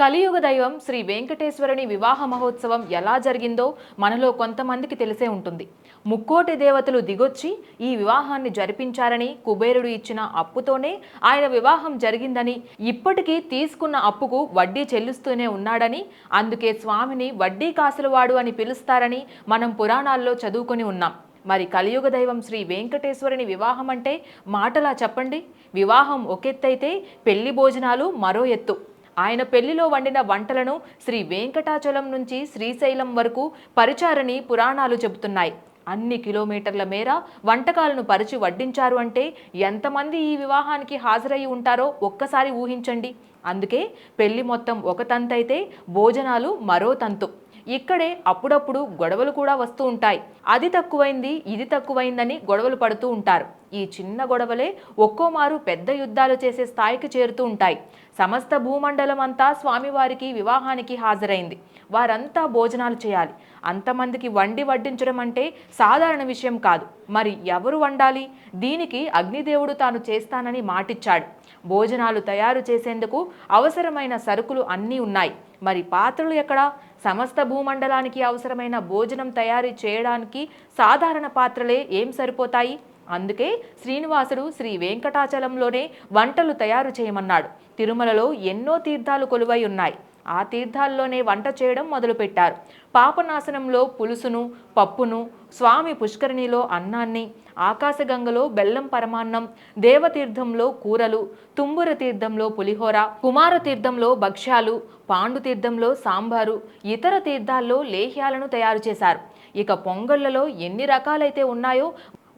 కలియుగ దైవం శ్రీ వెంకటేశ్వరుని వివాహ మహోత్సవం ఎలా జరిగిందో మనలో కొంతమందికి తెలిసే ఉంటుంది. ముక్కోటి దేవతలు దిగొచ్చి ఈ వివాహాన్ని జరిపించారని కుబేరుడు ఇచ్చిన అప్పుతోనే ఆయన వివాహం జరిగిందని ఇప్పటికీ తీసుకున్న అప్పుకు వడ్డీ చెల్లిస్తూనే ఉన్నాడని అందుకే స్వామిని వడ్డీ కాసులవాడు అని పిలుస్తారని మనం పురాణాల్లో చదువుకొని ఉన్నాం. మరి కలియుగ దైవం శ్రీ వెంకటేశ్వరుని వివాహం అంటే మాటలా చెప్పండి? వివాహం ఒకెత్తైతే పెళ్ళి భోజనాలు మరో ఎత్తు. ఆయన పెళ్ళిలో వండిన వంటలను శ్రీ వెంకటాచలం నుంచి శ్రీశైలం వరకు పరిచారని పురాణాలు చెబుతున్నాయి. అన్ని కిలోమీటర్ల మేర వంటకాలను పరిచి వడ్డించారు అంటే ఎంతమంది ఈ వివాహానికి హాజరై ఉంటారో ఒక్కసారి ఊహించండి. అందుకే పెళ్ళి మొత్తం ఒక తంతైతే భోజనాలు మరో తంతు. ఇక్కడే అప్పుడప్పుడు గొడవలు కూడా వస్తూ ఉంటాయి. అది తక్కువైంది ఇది తక్కువైందని గొడవలు పడుతూ ఉంటారు. ఈ చిన్న గొడవలే ఒక్కోమారు పెద్ద యుద్ధాలు చేసే స్థాయికి చేరుతూ ఉంటాయి. సమస్త భూమండలం అంతా స్వామివారికి వివాహానికి హాజరైంది. వారంతా భోజనాలు చేయాలి. అంతమందికి వండి వడ్డించడం అంటే సాధారణ విషయం కాదు. మరి ఎవరు వండాలి? దీనికి అగ్నిదేవుడు తాను చేస్తానని మాటిచ్చాడు. భోజనాలు తయారు చేసేందుకు అవసరమైన సరుకులు అన్నీ ఉన్నాయి. మరి పాత్రలు ఎక్కడా? సమస్త భూమండలానికి అవసరమైన భోజనం తయారు చేయడానికి సాధారణ పాత్రలే ఏం సరిపోతాయి? అందుకే శ్రీనివాసుడు శ్రీ వెంకటాచలంలోనే వంటలు తయారు చేయమన్నాడు. తిరుమలలో ఎన్నో తీర్థాలు కొలువై ఉన్నాయి. ఆ తీర్థాల్లోనే వంట చేయడం మొదలుపెట్టారు. పాపనాశనంలో పులుసును పప్పును స్వామి పుష్కరిణిలో అన్నాన్ని ఆకాశగంగలో బెల్లం పరమాన్నం దేవతీర్థంలో కూరలు తుంబుర తీర్థంలో పులిహోర కుమార తీర్థంలో భక్ష్యాలు పాండు తీర్థంలో సాంబారు ఇతర తీర్థాల్లో లేహ్యాలను తయారు చేశారు. ఇక పొంగళ్ళలో ఎన్ని రకాలైతే ఉన్నాయో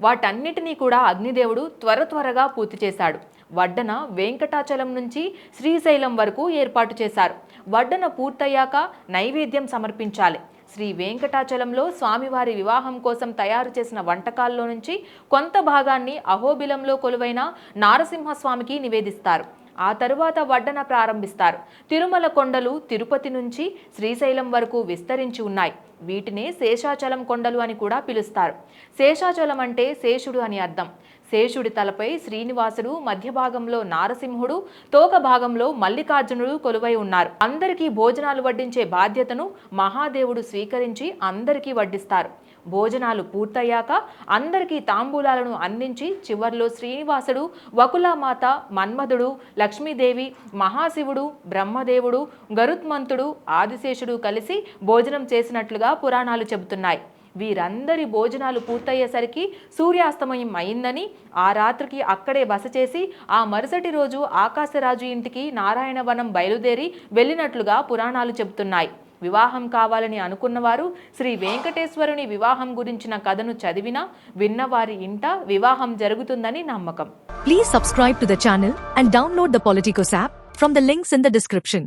వాటన్నిటినీ కూడా అగ్నిదేవుడు త్వర త్వరగా పూర్తి చేశాడు. వడ్డన వెంకటాచలం నుంచి శ్రీశైలం వరకు ఏర్పాటు చేశారు. వడ్డన పూర్తయ్యాక నైవేద్యం సమర్పించాలి. శ్రీ వెంకటాచలంలో స్వామివారి వివాహం కోసం తయారు చేసిన వంటకాల్లో నుంచి కొంత భాగాన్ని అహోబిలంలో కొలువైన నారసింహస్వామికి నివేదిస్తారు. ఆ తరువాత వడ్డన ప్రారంభిస్తారు. తిరుమల కొండలు తిరుపతి నుంచి శ్రీశైలం వరకు విస్తరించి ఉన్నాయి. వీటినే శేషాచలం కొండలు అని కూడా పిలుస్తారు. శేషాచలం అంటే శేషుడు అని అర్థం. శేషుడి తలపై శ్రీనివాసుడు మధ్య భాగంలో నారసింహుడు తోక భాగంలో మల్లికార్జునుడు కొలువై ఉన్నారు. అందరికీ భోజనాలు వడ్డించే బాధ్యతను మహాదేవుడు స్వీకరించి అందరికీ వడ్డిస్తారు. భోజనాలు పూర్తయ్యాక అందరికీ తాంబూలాలను అందించి చివర్లో శ్రీనివాసుడు వకులామాత మన్మధుడు లక్ష్మీదేవి మహాశివుడు బ్రహ్మదేవుడు గరుత్మంతుడు ఆదిశేషుడు కలిసి భోజనం చేసినట్లుగా పురాణాలు చెబుతున్నాయి. వీరందరి భోజనాలు పూర్తయ్యేసరికి సూర్యాస్తమయం అయిందని ఆ రాత్రికి అక్కడే బస చేసి ఆ మరుసటి రోజు ఆకాశరాజు ఇంటికి నారాయణవనం బయలుదేరి వెళ్ళినట్లుగా పురాణాలు చెబుతున్నాయి. వివాహం కావాలని అనుకున్నవారు శ్రీ వెంకటేశ్వరుని వివాహం గురించిన కథను చదివినా విన్నవారి ఇంట వివాహం జరుగుతుందని నమ్మకం. Please subscribe to the channel and download the Politicos app from the links in the description